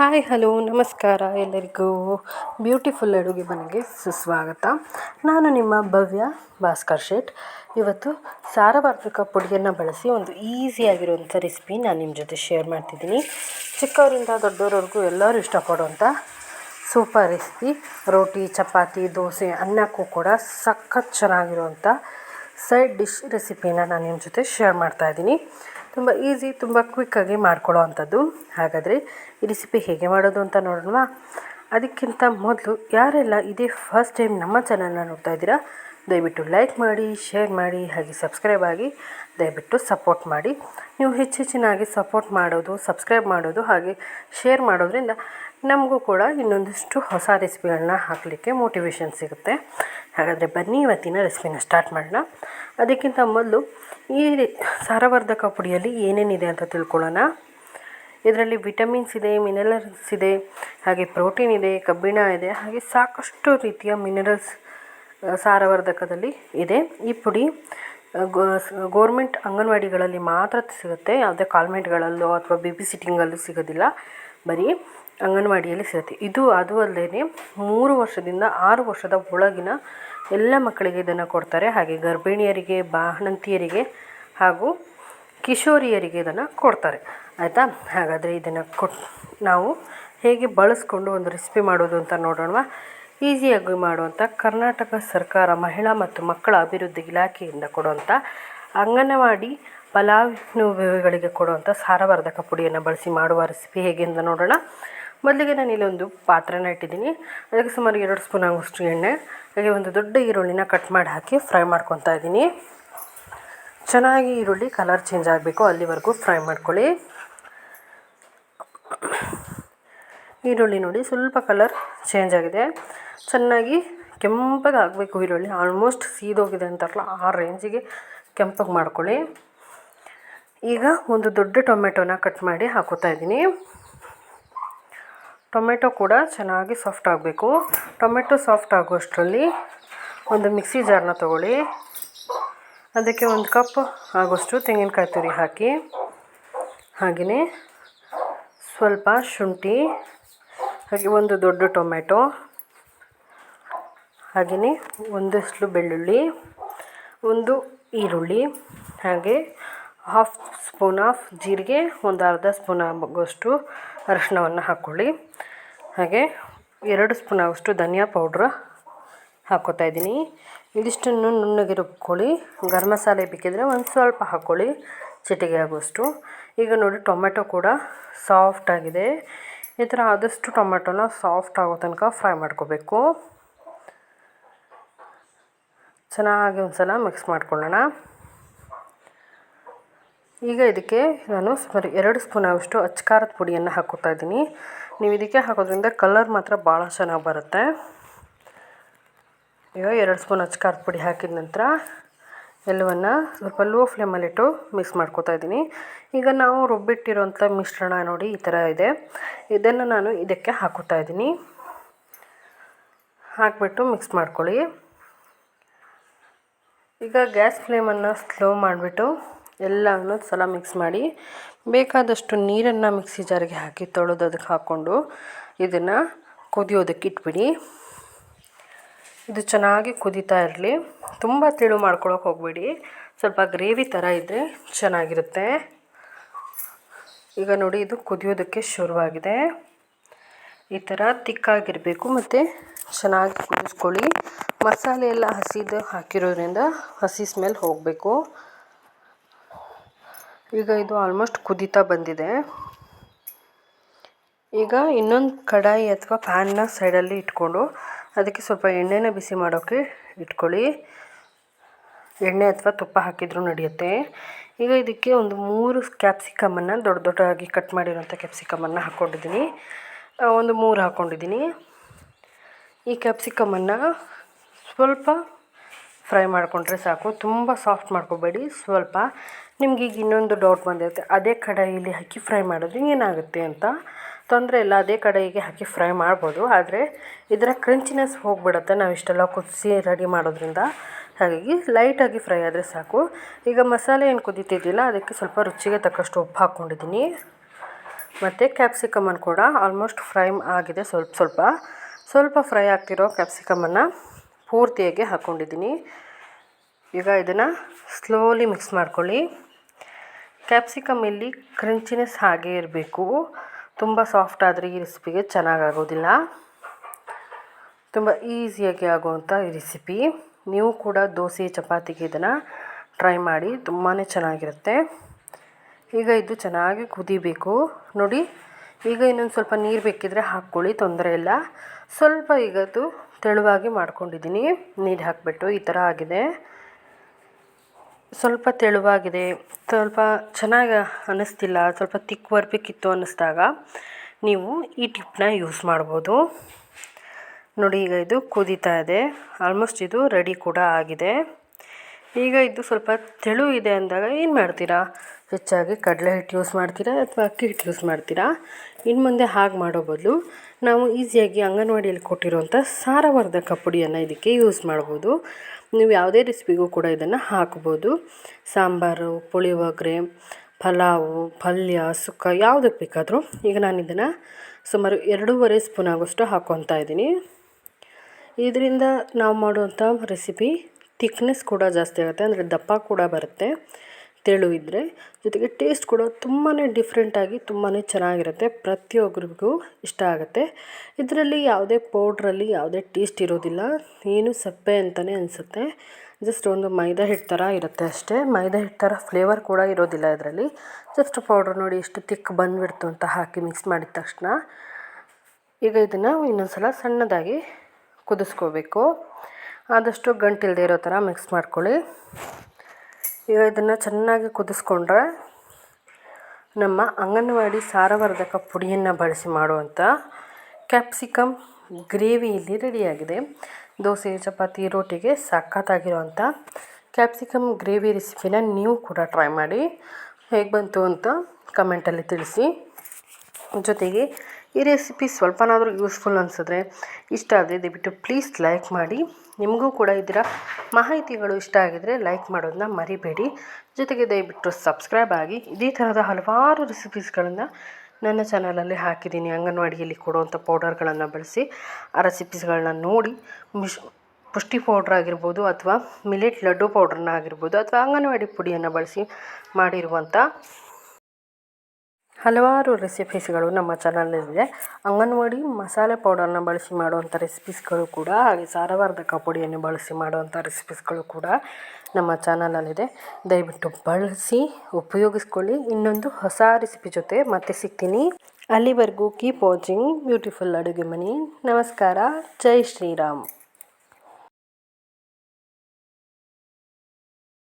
Hi, hello, ನಮಸ್ಕಾರ ಎಲ್ಲರಿಗೂ. Beautiful ಅಡುಗೆ ಮನೆಗೆ ಸುಸ್ವಾಗತ. ನಾನು ನಿಮ್ಮ ಭವ್ಯ ಭಾಸ್ಕರ್ ಶೇಟ್. ಇವತ್ತು ಸಾರವಾರ್ಧಕ ಪುಡಿಯನ್ನು ಬಳಸಿ ಒಂದು ಈಸಿಯಾಗಿರುವಂಥ ರೆಸಿಪಿ ನಾನು ನಿಮ್ಮ ಜೊತೆ ಶೇರ್ ಮಾಡ್ತಿದ್ದೀನಿ. ಚಿಕ್ಕವರಿಂದ ದೊಡ್ಡವರವರೆಗೂ ಎಲ್ಲರೂ ಇಷ್ಟಪಡುವಂಥ ಸೂಪರ್ ರೆಸಿಪಿ. ರೋಟಿ, ಚಪಾತಿ, ದೋಸೆ, ಅನ್ನಕ್ಕೂ ಕೂಡ ಸಖತ್ ಚೆನ್ನಾಗಿರುವಂಥ ಸೈಡ್ ಡಿಶ್ ರೆಸಿಪಿನ ನಾನು ನಿಮ್ಮ ಜೊತೆ ಶೇರ್ ಮಾಡ್ತಾಯಿದ್ದೀನಿ ತುಂಬ ಈಸಿ, ತುಂಬ ಕ್ವಿಕ್ಕಾಗಿ ಮಾಡ್ಕೊಳ್ಳೋ ಅಂಥದ್ದು. ಹಾಗಾದರೆ ಈ ರೆಸಿಪಿ ಹೇಗೆ ಮಾಡೋದು ಅಂತ ನೋಡೋಣವಾ. ಅದಕ್ಕಿಂತ ಮೊದಲು ಯಾರೆಲ್ಲ ಇದೇ ಫಸ್ಟ್ ಟೈಮ್ ನಮ್ಮ ಚಾನಲ್ನ ನೋಡ್ತಾ ಇದ್ದೀರಾ, ದಯವಿಟ್ಟು ಲೈಕ್ ಮಾಡಿ ಶೇರ್ ಮಾಡಿ, ಹಾಗೆ ಸಬ್ಸ್ಕ್ರೈಬ್ ಆಗಿ ದಯವಿಟ್ಟು ಸಪೋರ್ಟ್ ಮಾಡಿ. ನೀವು ಹೆಚ್ಚು ಹೆಚ್ಚಿನಾಗಿ ಸಪೋರ್ಟ್ ಮಾಡೋದು ಸಬ್ಸ್ಕ್ರೈಬ್ ಮಾಡೋದು, ಹಾಗೆ ಶೇರ್ ಮಾಡೋದ್ರಿಂದ ನಮಗೂ ಕೂಡ ಇನ್ನೊಂದಿಷ್ಟು ಹೊಸ ರೆಸಿಪಿಗಳನ್ನ ಹಾಕಲಿಕ್ಕೆ ಮೋಟಿವೇಶನ್ ಸಿಗುತ್ತೆ. ಹಾಗಾದರೆ ಬನ್ನಿ ಇವತ್ತಿನ ರೆಸಿಪಿನ ಸ್ಟಾರ್ಟ್ ಮಾಡೋಣ. ಅದಕ್ಕಿಂತ ಮೊದಲು ಈ ಸಾರವರ್ಧಕ ಪುಡಿಯಲ್ಲಿ ಏನೇನಿದೆ ಅಂತ ತಿಳ್ಕೊಳ್ಳೋಣ. ಇದರಲ್ಲಿ ವಿಟಮಿನ್ಸ್ ಇದೆ ಮಿನರಲ್ಸ್ ಇದೆ, ಹಾಗೆ ಪ್ರೋಟೀನ್ ಇದೆ, ಕಬ್ಬಿಣ ಇದೆ, ಹಾಗೆ ಸಾಕಷ್ಟು ರೀತಿಯ ಮಿನರಲ್ಸ್ ಸಾರವರ್ಧಕದಲ್ಲಿ ಇದೆ. ಈ ಪುಡಿ ಗೋರ್ಮೆಂಟ್ ಅಂಗನವಾಡಿಗಳಲ್ಲಿ ಮಾತ್ರ ಸಿಗುತ್ತೆ. ಯಾವುದೇ ಕಾಲ್ಮೆಂಟ್ಗಳಲ್ಲೋ ಅಥವಾ ಬಿ ಬಿ ಸಿಟಿಂಗಲ್ಲೂ ಸಿಗೋದಿಲ್ಲ. ಬರೀ ಅಂಗನವಾಡಿಯಲ್ಲಿ ಸಿಗುತ್ತೆ ಇದು ಅದು ಅಲ್ಲದೆ ಮೂರು ವರ್ಷದಿಂದ ಆರು ವರ್ಷದ ಒಳಗಿನ ಎಲ್ಲ ಮಕ್ಕಳಿಗೆ ಇದನ್ನು ಕೊಡ್ತಾರೆ. ಹಾಗೆ ಗರ್ಭಿಣಿಯರಿಗೆ, ಬಾಣಂತಿಯರಿಗೆ ಹಾಗೂ ಕಿಶೋರಿಯರಿಗೆ ಇದನ್ನು ಕೊಡ್ತಾರೆ. ಆಯಿತಾ? ಹಾಗಾದರೆ ಇದನ್ನು ಕೊಟ್ಟು ನಾವು ಹೇಗೆ ಬಳಸ್ಕೊಂಡು ಒಂದು ರೆಸಿಪಿ ಮಾಡೋದು ಅಂತ ನೋಡೋಣ ಈಸಿಯಾಗಿ ಮಾಡುವಂಥ ಕರ್ನಾಟಕ ಸರ್ಕಾರ ಮಹಿಳಾ ಮತ್ತು ಮಕ್ಕಳ ಅಭಿವೃದ್ಧಿ ಇಲಾಖೆಯಿಂದ ಕೊಡುವಂಥ ಅಂಗನವಾಡಿ ಫಲಾನುಭವಿಗಳಿಗೆ ಕೊಡುವಂಥ ಸಾರವರ್ಧಕ ಪುಡಿಯನ್ನು ಬಳಸಿ ಮಾಡುವ ರೆಸಿಪಿ ಹೇಗೆ ಅಂತ ನೋಡೋಣ. ಮೊದಲಿಗೆ ನಾನು ಇಲ್ಲೊಂದು ಪಾತ್ರೆನ ಇಟ್ಟಿದ್ದೀನಿ. ಅದಕ್ಕೆ ಸುಮಾರು ಎರಡು ಸ್ಪೂನ್ ಆಗುವಷ್ಟು ಎಣ್ಣೆ, ಹಾಗೆ ಒಂದು ದೊಡ್ಡ ಈರುಳ್ಳಿನ ಕಟ್ ಮಾಡಿ ಹಾಕಿ ಫ್ರೈ ಮಾಡ್ಕೊತಾ ಇದ್ದೀನಿ. ಚೆನ್ನಾಗಿ ಈರುಳ್ಳಿ ಕಲರ್ ಚೇಂಜ್ ಆಗಬೇಕು ಅಲ್ಲಿವರೆಗೂ ಫ್ರೈ ಮಾಡ್ಕೊಳ್ಳಿ. ಈರುಳ್ಳಿ ನೋಡಿ ಸ್ವಲ್ಪ ಕಲರ್ ಚೇಂಜ್ ಆಗಿದೆ. ಚೆನ್ನಾಗಿ ಕೆಂಪಗೆ ಆಗಬೇಕು ಈರುಳ್ಳಿ ಆಲ್ಮೋಸ್ಟ್ ಸೀದೋಗಿದೆ ಅಂತಾರಲ್ಲ ಆ ರೇಂಜಿಗೆ ಕೆಂಪಗೆ ಮಾಡ್ಕೊಳ್ಳಿ. ಈಗ ಒಂದು ದೊಡ್ಡ ಟೊಮೆಟೊನ ಕಟ್ ಮಾಡಿ ಹಾಕೋತಾ ಇದ್ದೀನಿ. ಟೊಮೆಟೊ ಕೂಡ ಚೆನ್ನಾಗಿ ಸಾಫ್ಟ್ ಆಗಬೇಕು. ಟೊಮೆಟೊ ಸಾಫ್ಟ್ ಆಗೋಷ್ಟರಲ್ಲಿ ಒಂದು ಮಿಕ್ಸಿ ಜಾರನ್ನ ತೊಗೊಳ್ಳಿ. ಅದಕ್ಕೆ ಒಂದು ಕಪ್ ಆಗೋಷ್ಟು ತೆಂಗಿನಕಾಯಿ ತುರಿ ಹಾಕಿ. ಹಾಗೆಯೇ ಸ್ವಲ್ಪ ಶುಂಠಿ, ಹಾಗೆ ಒಂದು ದೊಡ್ಡ ಟೊಮೆಟೊ ಹಾಗೆಯೇ ಒಂದಷ್ಟು ಬೆಳ್ಳುಳ್ಳಿ, ಒಂದು ಈರುಳ್ಳಿ, ಹಾಗೆ ಹಾಫ್ ಸ್ಪೂನ್ ಆಫ್ ಜೀರಿಗೆ, ಒಂದು ಅರ್ಧ ಸ್ಪೂನ್ ಆಗೋಷ್ಟು ಅರಶಿನವನ್ನು ಹಾಕ್ಕೊಳ್ಳಿ. ಹಾಗೆ ಎರಡು ಸ್ಪೂನ್ ಆಗೋಷ್ಟು ಧನಿಯಾ ಪೌಡ್ರ್ ಹಾಕ್ಕೋತಾ ಇದ್ದೀನಿ. ಇದಿಷ್ಟನ್ನು ನುಣ್ಣಗೆ ರುಬ್ಕೊಳ್ಳಿ ಗರಂ ಮಸಾಲೆ ಬೇಕಿದ್ರೆ ಒಂದು ಸ್ವಲ್ಪ ಹಾಕ್ಕೊಳ್ಳಿ. ಚಿಟಿಗೆ ಆಗುವಷ್ಟು. ಈಗ ನೋಡಿ ಟೊಮೆಟೊ ಕೂಡ ಸಾಫ್ಟ್ ಆಗಿದೆ. ಈ ಥರ ಆದಷ್ಟು ಟೊಮೆಟೊನ ಸಾಫ್ಟ್ ಆಗೋ ತನಕ ಫ್ರೈ ಮಾಡ್ಕೋಬೇಕು. ಚೆನ್ನಾಗಿ ಒಂದು ಸಲ ಮಿಕ್ಸ್ ಮಾಡ್ಕೊಳ್ಳೋಣ. ಈಗ ಇದಕ್ಕೆ ನಾನು ಸುಮಾರು ಎರಡು ಸ್ಪೂನ್ ಆಗುವಷ್ಟು ಅಚ್ಕಾರದ ಪುಡಿಯನ್ನು ಹಾಕೋತಾ ಇದ್ದೀನಿ. ನೀವು ಇದಕ್ಕೆ ಹಾಕೋದ್ರಿಂದ ಕಲರ್ ಮಾತ್ರ ಭಾಳ ಚೆನ್ನಾಗಿ ಬರುತ್ತೆ. ಈಗ ಎರಡು ಸ್ಪೂನ್ ಅಚ್ಕಾರದ ಪುಡಿ ಹಾಕಿದ ನಂತರ ಎಲ್ಲವನ್ನು ಸ್ವಲ್ಪ ಲೋ ಫ್ಲೇಮಲ್ಲಿಟ್ಟು ಮಿಕ್ಸ್ ಮಾಡ್ಕೋತಾ ಇದ್ದೀನಿ. ಈಗ ನಾವು ರುಬ್ಬಿಟ್ಟಿರೋಂಥ ಮಿಶ್ರಣ ನೋಡಿ ಈ ಥರ ಇದೆ. ಇದನ್ನು ನಾನು ಇದಕ್ಕೆ ಹಾಕೋತಾ ಇದ್ದೀನಿ. ಹಾಕಿಬಿಟ್ಟು ಮಿಕ್ಸ್ ಮಾಡ್ಕೊಳ್ಳಿ. ಈಗ ಗ್ಯಾಸ್ ಫ್ಲೇಮನ್ನು ಸ್ಲೋ ಮಾಡಿಬಿಟ್ಟು ಎಲ್ಲವನ್ನು ಸಲ ಮಿಕ್ಸ್ ಮಾಡಿ ಬೇಕಾದಷ್ಟು ನೀರನ್ನು ಮಿಕ್ಸಿ ಜಾರಿಗೆ ಹಾಕಿ ತೊಳೆದು ಅದಕ್ಕೆ ಹಾಕ್ಕೊಂಡು ಇದನ್ನು ಕುದಿಯೋದಕ್ಕೆ ಇಟ್ಬಿಡಿ. ಇದು ಚೆನ್ನಾಗಿ ಕುದೀತಾ ಇರಲಿ. ತುಂಬ ತಿಳು ಮಾಡ್ಕೊಳಕ್ಕೆ ಹೋಗಬೇಡಿ. ಸ್ವಲ್ಪ ಗ್ರೇವಿ ಥರ ಇದ್ದರೆ ಚೆನ್ನಾಗಿರುತ್ತೆ. ಈಗ ನೋಡಿ ಇದು ಕುದಿಯೋದಕ್ಕೆ ಶುರುವಾಗಿದೆ. ಈ ಥರ ತಿಕ್ಕಾಗಿರಬೇಕು ಮತ್ತು ಚೆನ್ನಾಗಿ ಕುದಿಸ್ಕೊಳ್ಳಿ. ಮಸಾಲೆ ಎಲ್ಲ ಹಸಿದು ಹಾಕಿರೋದ್ರಿಂದ ಹಸಿ ಸ್ಮೆಲ್ ಹೋಗಬೇಕು. ಈಗ ಇದು ಆಲ್ಮೋಸ್ಟ್ ಕುದೀತಾ ಬಂದಿದೆ. ಈಗ ಇನ್ನೊಂದು ಕಡಾಯಿ ಅಥವಾ ಪ್ಯಾನ್ನ ಸೈಡಲ್ಲಿ ಇಟ್ಕೊಂಡು ಅದಕ್ಕೆ ಸ್ವಲ್ಪ ಎಣ್ಣೆನ ಬಿಸಿ ಮಾಡೋಕ್ಕೆ ಇಟ್ಕೊಳ್ಳಿ. ಎಣ್ಣೆ ಅಥವಾ ತುಪ್ಪ ಹಾಕಿದರೂ ನಡೆಯುತ್ತೆ. ಈಗ ಇದಕ್ಕೆ ಒಂದು ಮೂರು ಕ್ಯಾಪ್ಸಿಕಮನ್ನು ದೊಡ್ಡ ದೊಡ್ಡದಾಗಿ ಕಟ್ ಮಾಡಿರೋಂಥ ಕ್ಯಾಪ್ಸಿಕಮನ್ನು ಹಾಕ್ಕೊಂಡಿದ್ದೀನಿ ಒಂದು ಮೂರು ಹಾಕ್ಕೊಂಡಿದ್ದೀನಿ ಈ ಕ್ಯಾಪ್ಸಿಕಮನ್ನು ಸ್ವಲ್ಪ ಫ್ರೈ ಮಾಡಿಕೊಂಡ್ರೆ ಸಾಕು. ತುಂಬ ಸಾಫ್ಟ್ ಮಾಡ್ಕೋಬೇಡಿ. ಸ್ವಲ್ಪ ನಿಮ್ಗೆ ಈಗ ಇನ್ನೊಂದು ಡೌಟ್ ಬಂದಿರುತ್ತೆ. ಅದೇ ಕಡಾಯಿಲಿ ಹಾಕಿ ಫ್ರೈ ಮಾಡಿದ್ರೆ ಏನಾಗುತ್ತೆ ಅಂತ. ತೊಂದರೆ ಇಲ್ಲ, ಅದೇ ಕಡಾಯಿಗೆ ಹಾಕಿ ಫ್ರೈ ಮಾಡ್ಬೋದು. ಆದರೆ ಇದರ ಕ್ರಂಚಿನೆಸ್ ಹೋಗಿಬಿಡುತ್ತೆ. ನಾವು ಇಷ್ಟೆಲ್ಲ ಕುದಿಸಿ ರೆಡಿ ಮಾಡೋದ್ರಿಂದ. ಹಾಗಾಗಿ ಲೈಟಾಗಿ ಫ್ರೈ ಆದರೆ ಸಾಕು. ಈಗ ಮಸಾಲೆ ಏನು ಕುದೀತಿದ್ದಿಲ್ಲ ಅದಕ್ಕೆ ಸ್ವಲ್ಪ ರುಚಿಗೆ ತಕ್ಕಷ್ಟು ಉಪ್ಪು ಹಾಕ್ಕೊಂಡಿದ್ದೀನಿ. ಮತ್ತು ಕ್ಯಾಪ್ಸಿಕಮನ್ನು ಕೂಡ ಆಲ್ಮೋಸ್ಟ್ ಫ್ರೈ ಆಗಿದೆ ಸ್ವಲ್ಪ ಸ್ವಲ್ಪ. ಸ್ವಲ್ಪ ಫ್ರೈ ಆಗ್ತಿರೋ ಕ್ಯಾಪ್ಸಿಕಮನ್ನು ಪೂರ್ತಿಯಾಗಿ ಹಾಕ್ಕೊಂಡಿದ್ದೀನಿ ಈಗ ಇದನ್ನು ಸ್ಲೋಲಿ ಮಿಕ್ಸ್ ಮಾಡ್ಕೊಳ್ಳಿ. ಕ್ಯಾಪ್ಸಿಕಮ್ ಇಲ್ಲಿ ಕ್ರಂಚಿನೆಸ್ ಹಾಗೆ ಇರಬೇಕು. ತುಂಬ ಸಾಫ್ಟ್ ಆದರೆ ಈ ರೆಸಿಪಿಗೆ ಚೆನ್ನಾಗಾಗೋದಿಲ್ಲ. ತುಂಬ ಈಸಿಯಾಗಿ ಆಗುವಂಥ ಈ ರೆಸಿಪಿ ನೀವು ಕೂಡ ದೋಸೆ, ಚಪಾತಿಗೆ ಇದನ್ನು ಟ್ರೈ ಮಾಡಿ ತುಂಬಾ ಚೆನ್ನಾಗಿರುತ್ತೆ. ಈಗ ಇದು ಚೆನ್ನಾಗಿ ಕುದಿಬೇಕು. ನೋಡಿ, ಈಗ ಇನ್ನೊಂದು ಸ್ವಲ್ಪ ನೀರು ಬೇಕಿದ್ರೆ ಹಾಕ್ಕೊಳ್ಳಿ, ತೊಂದರೆ ಇಲ್ಲ. ಸ್ವಲ್ಪ ಈಗ ಅದು ತೆಳುವಾಗಿ ಮಾಡ್ಕೊಂಡಿದ್ದೀನಿ. ನೀರು ಹಾಕಿಬಿಟ್ಟು ಈ ಥರ ಆಗಿದೆ. ಸ್ವಲ್ಪ ತೆಳುವಾಗಿದೆ. ಸ್ವಲ್ಪ ಚೆನ್ನಾಗಿ ಅನ್ನಿಸ್ತಿಲ್ಲ. ಸ್ವಲ್ಪ ತಿಕ್ ಬರಬೇಕಿತ್ತು ಅನ್ನಿಸ್ದಾಗ ನೀವು ಈ ಟಿಪ್ಪನ್ನ ಯೂಸ್ ಮಾಡ್ಬೋದು. ನೋಡಿ, ಈಗ ಇದು ಕುದೀತಾ ಇದೆ. ಆಲ್ಮೋಸ್ಟ್ ಇದು ರೆಡಿ ಕೂಡ ಆಗಿದೆ. ಈಗ ಇದು ಸ್ವಲ್ಪ ತೆಳು ಇದೆ ಅಂದಾಗ ಏನು ಮಾಡ್ತೀರಾ? ಹೆಚ್ಚಾಗಿ ಕಡಲೆ ಹಿಟ್ಟು ಯೂಸ್ ಮಾಡ್ತೀರಾ ಅಥವಾ ಅಕ್ಕಿ ಹಿಟ್ಟು ಯೂಸ್ ಮಾಡ್ತೀರಾ? ಇನ್ನು ಮುಂದೆ ಹಾಗೆ ಮಾಡೋ ಬದಲು ನಾವು ಈಸಿಯಾಗಿ ಅಂಗನವಾಡಿಯಲ್ಲಿ ಕೊಟ್ಟಿರುವಂಥ ಸಾರವರ್ಧಕ ಪುಡಿಯನ್ನು ಇದಕ್ಕೆ ಯೂಸ್ ಮಾಡ್ಬೋದು. ನೀವು ಯಾವುದೇ ರೆಸಿಪಿಗೂ ಕೂಡ ಇದನ್ನು ಹಾಕ್ಬೋದು. ಸಾಂಬಾರು, ಪುಳಿಯೋಗರೆ, ಪಲಾವು, ಪಲ್ಯ, ಸುಕ್ಕ ಯಾವುದಕ್ಕೆ ಬೇಕಾದರೂ. ಈಗ ನಾನು ಇದನ್ನು ಸುಮಾರು ಎರಡೂವರೆ ಸ್ಪೂನ್ ಆಗೋಷ್ಟು ಹಾಕ್ಕೊತಾ ಇದ್ದೀನಿ. ಇದರಿಂದ ನಾವು ಮಾಡುವಂಥ ರೆಸಿಪಿ ತಿಕ್ನೆಸ್ ಕೂಡ ಜಾಸ್ತಿ ಆಗುತ್ತೆ, ಅಂದರೆ ದಪ್ಪ ಕೂಡ ಬರುತ್ತೆ. ತೆಳು ಇದ್ದರೆ ಜೊತೆಗೆ ಟೇಸ್ಟ್ ಕೂಡ ತುಂಬಾ ಡಿಫ್ರೆಂಟಾಗಿ ತುಂಬಾ ಚೆನ್ನಾಗಿರುತ್ತೆ. ಪ್ರತಿಯೊಬ್ಬರಿಗೂ ಇಷ್ಟ ಆಗುತ್ತೆ. ಇದರಲ್ಲಿ ಯಾವುದೇ ಪೌಡ್ರಲ್ಲಿ ಯಾವುದೇ ಟೇಸ್ಟ್ ಇರೋದಿಲ್ಲ. ಏನು ಸಪ್ಪೆ ಅಂತಲೇ ಅನಿಸುತ್ತೆ. ಜಸ್ಟ್ ಒಂದು ಮೈದಾ ಹಿಟ್ಟು ಥರ ಇರುತ್ತೆ ಅಷ್ಟೇ. ಮೈದಾ ಹಿಟ್ಟು ಥರ ಫ್ಲೇವರ್ ಕೂಡ ಇರೋದಿಲ್ಲ ಇದರಲ್ಲಿ. ಜಸ್ಟ್ ಪೌಡ್ರ್ ನೋಡಿ ಎಷ್ಟು ತಿಕ್ ಬಂದುಬಿಡ್ತು ಅಂತ ಹಾಕಿ ಮಿಕ್ಸ್ ಮಾಡಿದ ತಕ್ಷಣ ಈಗ ಇದನ್ನು ಇನ್ನೊಂದು ಸಲ ಸಣ್ಣದಾಗಿ ಕುದಿಸ್ಕೋಬೇಕು. ಆದಷ್ಟು ಗಂಟಿಲ್ಲದೆ ಇರೋ ಥರ ಮಿಕ್ಸ್ ಮಾಡ್ಕೊಳ್ಳಿ. ಈಗ ಇದನ್ನು ಚೆನ್ನಾಗಿ ಕುದಿಸ್ಕೊಂಡ್ರೆ ನಮ್ಮ ಅಂಗನವಾಡಿ ಸಾರವರ್ಧಕ ಪುಡಿಯನ್ನು ಬಳಸಿ ಮಾಡುವಂಥ ಕ್ಯಾಪ್ಸಿಕಮ್ ಗ್ರೇವಿ ಇಲ್ಲಿ ರೆಡಿಯಾಗಿದೆ. ದೋಸೆ ಚಪಾತಿ, ರೋಟಿಗೆ ಸಖತ್ತಾಗಿರುವಂಥ ಕ್ಯಾಪ್ಸಿಕಮ್ ಗ್ರೇವಿ ರೆಸಿಪಿನ ನೀವು ಕೂಡ ಟ್ರೈ ಮಾಡಿ. ಹೇಗೆ ಬಂತು ಅಂತ ಕಮೆಂಟಲ್ಲಿ ತಿಳಿಸಿ. ಜೊತೆಗೆ ಈ ರೆಸಿಪಿ ಸ್ವಲ್ಪನಾದರೂ ಯೂಸ್ಫುಲ್ ಅನಿಸಿದ್ರೆ ಇಷ್ಟ ಆದರೆ ದಯವಿಟ್ಟು ಪ್ಲೀಸ್ ಲೈಕ್ ಮಾಡಿ. ನಿಮಗೂ ಕೂಡ ಇದರ ಮಾಹಿತಿಗಳು ಇಷ್ಟ ಆಗಿದ್ದರೆ ಲೈಕ್ ಮಾಡೋದನ್ನ ಮರಿಬೇಡಿ. ಜೊತೆಗೆ ದಯವಿಟ್ಟು ಸಬ್ಸ್ಕ್ರೈಬ್ ಆಗಿ ಇದೇ ಥರದ ಹಲವಾರು ರೆಸಿಪೀಸ್ಗಳನ್ನು ನನ್ನ ಚಾನಲಲ್ಲಿ ಹಾಕಿದ್ದೀನಿ. ಅಂಗನವಾಡಿಯಲ್ಲಿ ಕೊಡುವಂಥ ಪೌಡರ್ಗಳನ್ನು ಬಳಸಿ, ಆ ರೆಸಿಪೀಸ್ಗಳನ್ನ ನೋಡಿ, ಮಿಶ್ ಪುಷ್ಟಿ ಪೌಡ್ರ್ ಆಗಿರ್ಬೋದು ಅಥವಾ ಮಿಲೆಟ್ ಲಡ್ಡು ಪೌಡ್ರನ್ನ ಆಗಿರ್ಬೋದು ಅಥವಾ ಅಂಗನವಾಡಿ ಪುಡಿಯನ್ನು ಬಳಸಿ ಮಾಡಿರುವಂಥ ಹಲವಾರು ರೆಸಿಪೀಸ್ಗಳು ನಮ್ಮ ಚಾನಲ್ನಲ್ಲಿದೆ ಅಂಗನವಾಡಿ ಮಸಾಲೆ ಪೌಡರ್ನ ಬಳಸಿ ಮಾಡುವಂಥ ರೆಸಿಪೀಸ್ಗಳು ಕೂಡ, ಹಾಗೆ ಸಾರವಾರ್ಧಕ ಪುಡಿಯನ್ನು ಬಳಸಿ ಮಾಡುವಂಥ ರೆಸಿಪೀಸ್ಗಳು ಕೂಡ ನಮ್ಮ ಚಾನಲಲ್ಲಿದೆ. ದಯವಿಟ್ಟು ಬಳಸಿ, ಉಪಯೋಗಿಸ್ಕೊಳ್ಳಿ. ಇನ್ನೊಂದು ಹೊಸ ರೆಸಿಪಿ ಜೊತೆ ಮತ್ತೆ ಸಿಗ್ತೀನಿ. ಅಲ್ಲಿವರೆಗೂ ಕೀಪ್ ವಾಚಿಂಗ್ ಬ್ಯೂಟಿಫುಲ್ ಅಡುಗೆ ಮನೆ. ನಮಸ್ಕಾರ. ಜೈ ಶ್ರೀರಾಮ್.